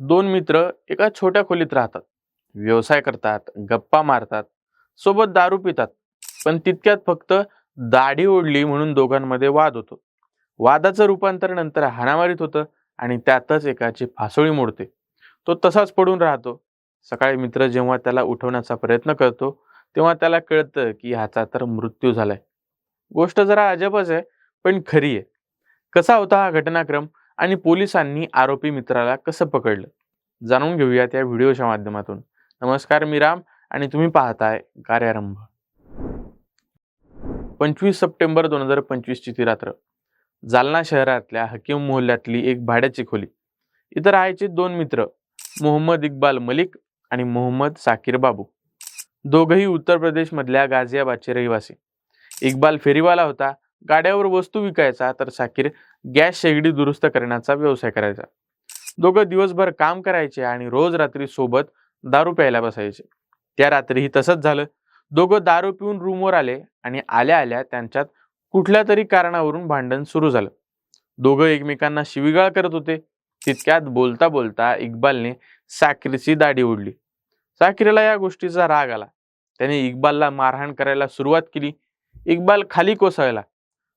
दोन मित्र एका छोट्या खोलीत राहतात. व्यवसाय करतात गप्पा मारतात सोबत दारू पितात. पण तितक्यात फक्त दाढी ओढली म्हणून दोघांमध्ये वाद होतो. वादाचं रूपांतर नंतर हाणामारीत होतं आणि त्यातच एकाची फासोळी मोडते. तो तसाच पडून राहतो. सकाळी मित्र जेव्हा त्याला उठवण्याचा प्रयत्न करतो तेव्हा त्याला कळतं की ह्याचा तर मृत्यू झालाय. गोष्ट जरा अजबच आहे पण खरी आहे. कसा होता हा घटनाक्रम? आणि पोलिसांनी आरोपी मित्राला कसं पकडलं? जाणून घेऊयात या व्हिडिओच्या माध्यमातून. नमस्कार मी राम आणि तुम्ही पाहताय कार्यारंभ. पंचवीस सप्टेंबर दोन हजार पंचवीसची ती रात्र. जालना शहरातल्या हकीम मोहल्ल्यातली एक भाड्याची खोली. इथं राहायचे दोन मित्र मोहम्मद इक्बाल मलिक आणि मोहम्मद साकीर बाबू. दोघही उत्तर प्रदेशमधल्या गाझियाबादचे रहिवासी. इक्बाल फेरीवाला होता गाड्यावर वस्तू विकायचा तर साकीर गॅस शेगडी दुरुस्त करण्याचा व्यवसाय करायचा. दोघं दिवसभर काम करायचे आणि रोज रात्री सोबत दारू प्यायला बसायचे. त्या रात्रीही तसंच झालं. दोघं दारू पिऊन रूमवर आले आणि आल्या आल्या त्यांच्यात कुठल्या तरी कारणावरून भांडण सुरू झालं. दोघं एकमेकांना शिवीगाळ करत होते. तितक्यात बोलता बोलता इक्बालने साकीरची दाढी ओढली. साकीरला या गोष्टीचा राग आला. त्याने इक्बालला मारहाण करायला सुरुवात केली. इक्बाल खाली कोसळला.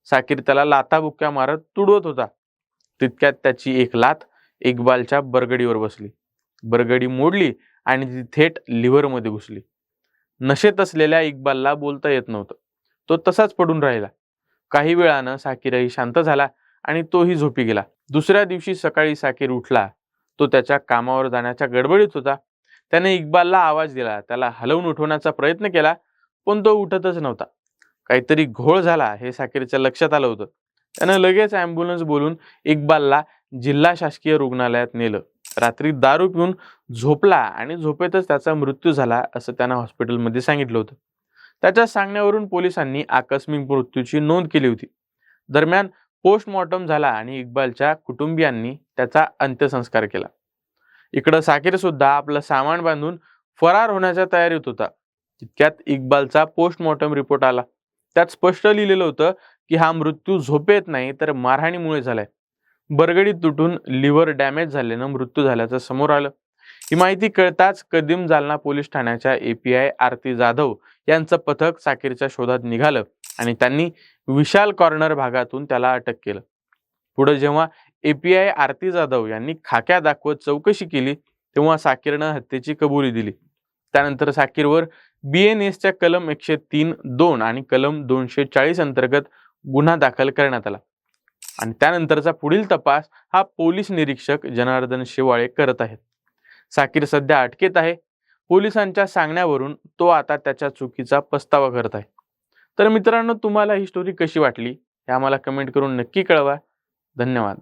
साकीर त्याला लाताबुक्या मारत तुडवत होता. तितक्यात त्याची एक लात इक्बालच्या बरगडीवर बसली. बरगडी मोडली आणि ती थेट लिव्हरमध्ये घुसली. नशेत असलेल्या इक्बालला बोलता येत नव्हतं. तो तसाच पडून राहिला. काही वेळानं साकीरही शांत झाला आणि तोही झोपी गेला. दुसऱ्या दिवशी सकाळी साकीर उठला. तो त्याच्या कामावर जाण्याच्या गडबडीत होता. त्याने इक्बालला आवाज दिला. त्याला हलवून उठवण्याचा प्रयत्न केला पण तो उठतच नव्हता. काहीतरी घोळ झाला हे साकीरच्या लक्षात आलं होतं. त्यानं लगेच अँब्युलन्स बोलून इक्बालला जिल्हा शासकीय रुग्णालयात नेलं. रात्री दारू पिऊन झोपला आणि झोपेतच त्याचा मृत्यू झाला असं त्यानं हॉस्पिटलमध्ये सांगितलं होतं. त्याच्या सांगण्यावरून पोलिसांनी आकस्मिक मृत्यूची नोंद केली होती. दरम्यान पोस्टमॉर्टम झाला आणि इक्बालच्या कुटुंबियांनी त्याचा अंत्यसंस्कार केला. इकडं साकीर सुद्धा आपलं सामान बांधून फरार होण्याच्या तयारीत होता. तितक्यात इक्बालचा पोस्टमॉर्टम रिपोर्ट आला. त्यात स्पष्ट लिहिलेलं होतं की हा मृत्यू झोपेत नाही तर मारहाणीमुळे झालाय. बरगडी तुटून लिव्हर डॅमेज झाल्यानं मृत्यू झाल्याचं समोर आलं. ही माहिती कळताच कदीम जालना पोलीस ठाण्याच्या एपीआय आरती जाधव यांचं पथक साकीरच्या शोधात निघालं आणि त्यांनी विशाल कॉर्नर भागातून त्याला अटक केलं. पुढे जेव्हा एपीआय आरती जाधव यांनी खाक्या दाखवत चौकशी केली तेव्हा साकीरनं हत्येची कबुली दिली. त्यानंतर साकीरवर बी एन एसच्या कलम एकशे तीन दोन आणि कलम दोनशे चाळीस अंतर्गत गुन्हा दाखल करण्यात आला. आणि त्यानंतरचा पुढील तपास हा पोलीस निरीक्षक जनार्दन शेवाळे करत आहेत. साकीर सध्या अटकेत आहे. पोलिसांच्या सांगण्यावरून तो आता त्याच्या चुकीचा पस्तावा करत आहे. तर मित्रांनो तुम्हाला ही स्टोरी कशी वाटली? हे आम्हाला कमेंट करून नक्की कळवा. धन्यवाद.